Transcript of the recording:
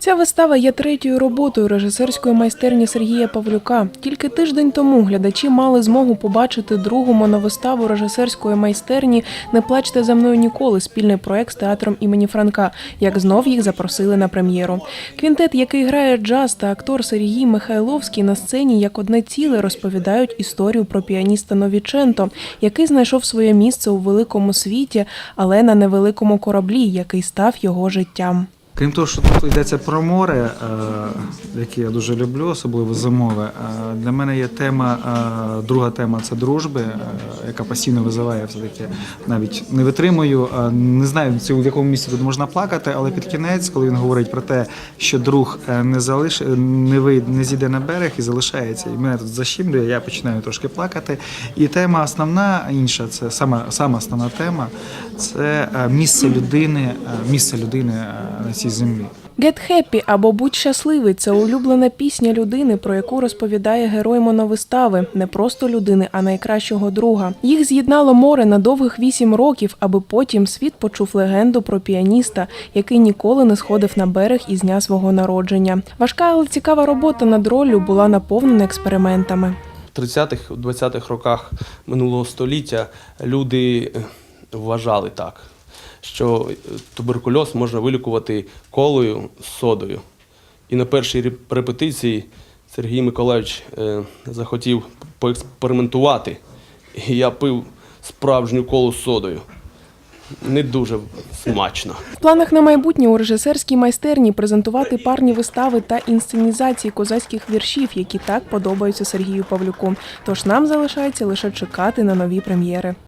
Ця вистава є третьою роботою режисерської майстерні Сергія Павлюка. Тільки тиждень тому глядачі мали змогу побачити другу моновиставу режисерської майстерні Не плачте за мною ніколи спільний проект з театром імені Франка. Як знов їх запросили на прем'єру. Квінтет, який грає джаз та актор Сергій Михайловський на сцені як одне ціле розповідають історію про піаніста Новіченто, який знайшов своє місце у великому світі, але на невеликому кораблі, який став його життям. Крім того, що тут йдеться про море, е, яке я дуже люблю, особливо зимове. е, Для мене є тема, е, друга тема це дружби, яка постійно визиває все-таки навіть не витримую. Не знаю, в якому місці тут можна плакати, але під кінець, коли він говорить про те, що друг не залиш, не вийде, не зійде на берег і залишається, і мене тут защімлює, я починаю трошки плакати. І тема основна інша, це сама, сама основна тема, це місце людини, місце людини на цій землі. Get Happy або Будь щасливий це улюблена пісня людини, про яку розповідає герой моновистави. Не просто людини, а найкращого друга. Їх з'єднало море на довгих вісім років, аби потім світ почув легенду про піаніста, який ніколи не сходив на берег із дня свого народження. Важка, але цікава робота над роллю була наповнена експериментами. В 30-х, 20-х роках минулого століття люди е, вважали так, що е, туберкульоз можна вилікувати колою з содою. І на першій репетиції Сергій Миколаївич е, захотів поекспериментувати. І я пив справжню колу з содою. Не дуже смачно. В планах на майбутнє у режисерській майстерні презентувати парні вистави та інсценізації козацьких віршів, які так подобаються Сергію Павлюку. Тож нам залишається лише чекати на нові прем'єри.